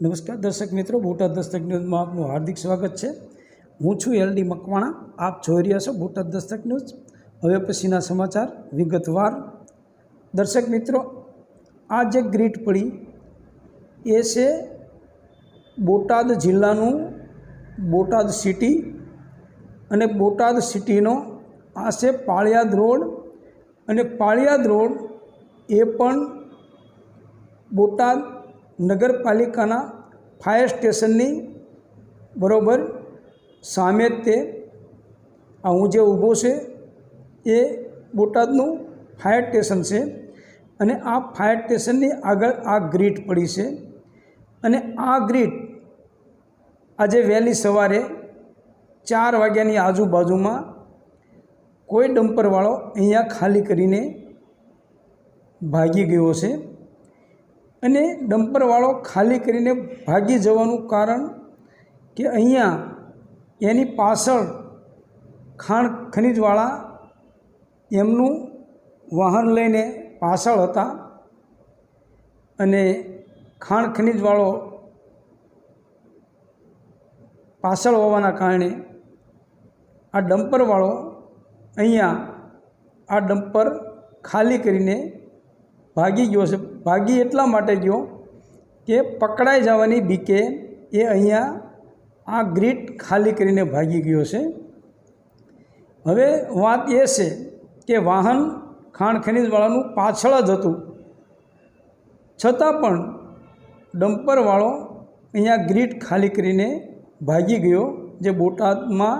નમસ્કાર દર્શક મિત્રો, બોટાદ દસ્તક ન્યૂઝમાં આપનું હાર્દિક સ્વાગત છે. હું છું એલડી મકવાણા, આપ જોઈ રહ્યા છો બોટાદ દસ્તક ન્યૂઝ. હવે પછીના સમાચાર વિગતવાર. દર્શક મિત્રો, આ જે ગ્રીટ પડી, એ છે બોટાદ જિલ્લાનું બોટાદ સિટી અને બોટાદ સિટીનો આ છે પાળિયાદ રોડ અને પાળિયાદ રોડ એ પણ બોટાદ નગરપાલિકાના ફાયર સ્ટેશનની બરાબર સામે તે આ હું જે ઊભો છે એ બોટાદનું ફાયર સ્ટેશન છે અને આ ફાયર સ્ટેશનની આગળ આ ગ્રીટ પડી છે અને આ ગ્રીટ આજે વહેલી સવારે ચાર વાગ્યાની આજુબાજુમાં કોઈ ડમ્પરવાળો અહીંયા ખાલી કરીને ભાગી ગયો છે. અને ડમ્પરવાળો ખાલી કરીને ભાગી જવાનું કારણ કે અહીંયા એની પાછળ ખાણ ખનીજવાળા એમનું વાહન લઈને પાછળ હતા અને ખાણ ખનીજવાળો પાછળ હોવાના કારણે આ ડમ્પરવાળો અહીંયા આ ડમ્પર ખાલી કરીને ભાગી ગયો છે. ભાગી એટલા માટે ગયો કે પકડાઈ જવાની બીકે એ અહીંયા આ ગ્રીટ ખાલી કરીને ભાગી ગયો છે. હવે વાત એ છે કે વાહન ખાણ ખનીજવાળાનું પાછળ જ હતું. છતાં પણ ડમ્પરવાળો અહીંયા ગ્રીટ ખાલી કરીને ભાગી ગયો જે બોટાદમાં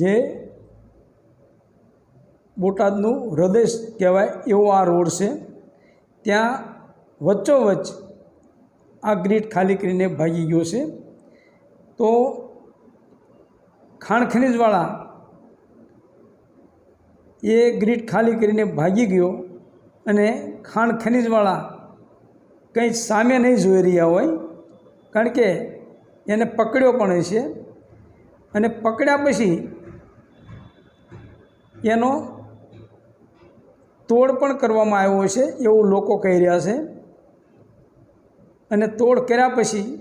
જે બોટાદનું હૃદય કહેવાય એવો આ રોડ છે. ત્યાં વચ્ચોવચ્ચ આ ગ્રીટ ખાલી કરીને ભાગી ગયો છે. તો ખાણ ખનીજવાળા એ ગ્રીટ ખાલી કરીને ભાગી ગયો અને ખાણ ખનીજવાળા કંઈ સામે નહીં જોઈ રહ્યા હોય, કારણ કે એને પકડ્યો પણ હશે. અને પકડ્યા પછી એનો તોડ પણ કરવામાં આવ્યો છે એવું લોકો કહી રહ્યા છે. અને તોડ કર્યા પછી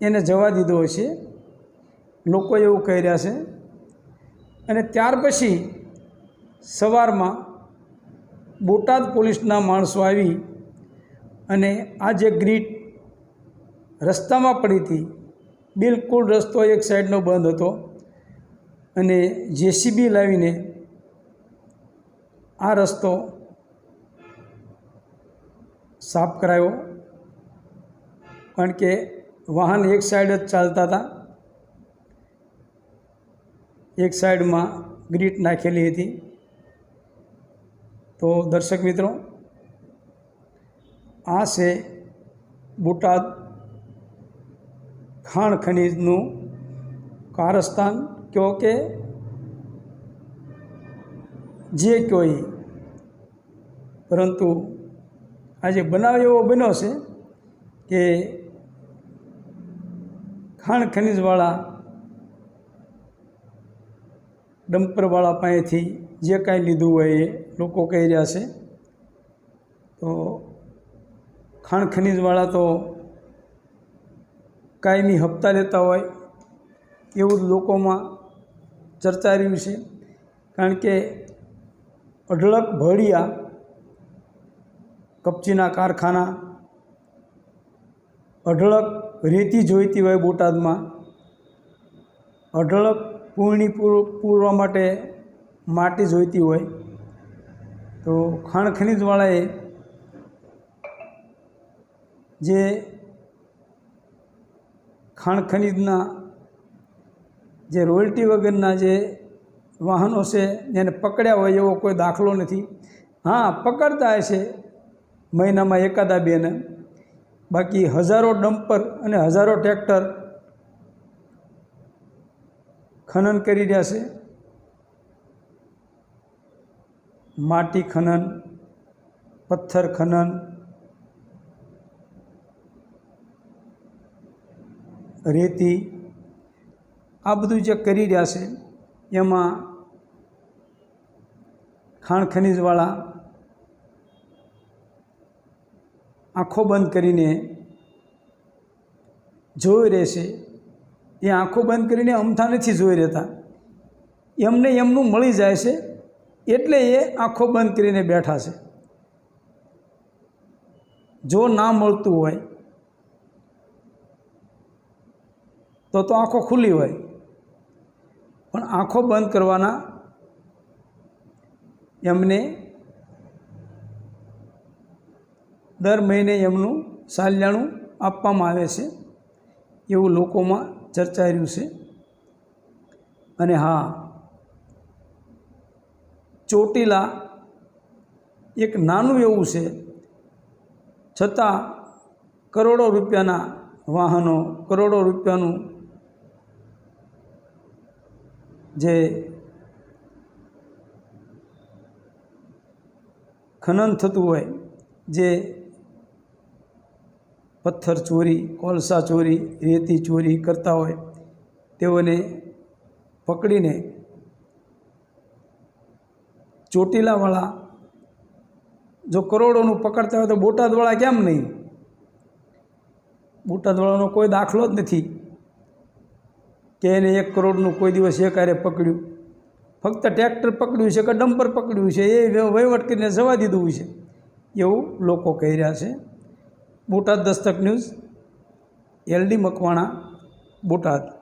એને જવા દીધો છે લોકો એવું કહી રહ્યા છે. અને ત્યાર પછી સવારમાં બોટાદ પોલીસના માણસો આવી અને આ જે ગ્રીટ રસ્તામાં પડી હતી, બિલકુલ રસ્તો એક સાઈડનો બંધ હતો અને જેસીબી લાવીને આ રસ્તો સાફ કરાયો. કારણ કે વાહન એક સાઈડ જ ચાલતા હતા. એક સાઈડમાં ગ્રીટ નાખેલી હતી. તો દર્શક મિત્રો, આ છે બોટાદ ખાણ ખનીજનું કારસ્તાન. કયો કે જે કોઈ. પરંતુ આજે બનાવ એવો બન્યો છે કે ખાણ ખનીજવાળા ડમ્પરવાળા પાસેથી જે કાંઈ લીધું હોય એ લોકો કહી રહ્યા છે. તો ખાણ ખનીજવાળા તો કાયમી હપ્તા લેતા હોય એવું લોકોમાં ચર્ચા રહ્યું છે. કારણ કે અઢળક ભળિયા કપચીના કારખાના, અઢળક રેતી જોઈતી હોય બોટાદમાં, અઢળક પૂર્ણી પૂરવા માટે માટી જોઈતી હોય, તો ખાણ ખનીજવાળાએ જે ખાણ ખનીજના જે રોયલ્ટી વગરના જે વાહનો છે, એને પકડ્યા હોય એવો કોઈ દાખલો નથી. હા, પકડતા હશે મહિનામાં એકાદા બેને. બાકી હજારો ડમ્પર અને હજારો ટ્રેક્ટર ખનન કરી રહ્યા છે. માટી ખનન, પથ્થર ખનન, રેતી, આ બધું જે કરી રહ્યા છે. એમાં ખાણ ખનીજવાળા આંખો બંધ કરીને જોઈ રહેશે. એ આંખો બંધ કરીને અમથા નથી જોઈ રહેતા. એમને એમનું મળી જાય છે એટલે એ આંખો બંધ કરીને બેઠા છે. જો ના મળતું હોય તો તો આંખો ખુલ્લી હોય. પણ આંખો બંધ કરવાના એમને દર મહિને એમનું સાલ્યાણું આપવામાં આવે છે, એવું લોકોમાં ચર્ચાઈ રહ્યું છે. અને હા, ચોટીલા એક નાનું એવું છે, છતાં કરોડો રૂપિયાના વાહનો, કરોડો રૂપિયાનું જે ખનન થતું હોય, જે પથ્થર ચોરી, કોલસા ચોરી, રેતી ચોરી કરતા હોય, તેઓને પકડીને ચોટીલાવાળા જો કરોડોનું પકડતા હોય તો બોટાદવાળા કેમ નહીં? બોટાદવાળાનો કોઈ દાખલો જ નથી. કે એને એક કરોડનું કોઈ દિવસ એકારે પકડ્યું. ફક્ત ટ્રેક્ટર પકડ્યું છે કે ડમ્પર પકડ્યું છે, એ વહીવટ કરીને જવા દીધું છે. એવું લોકો કહી રહ્યા છે. Botad Dastak news LD Makwana, Botad.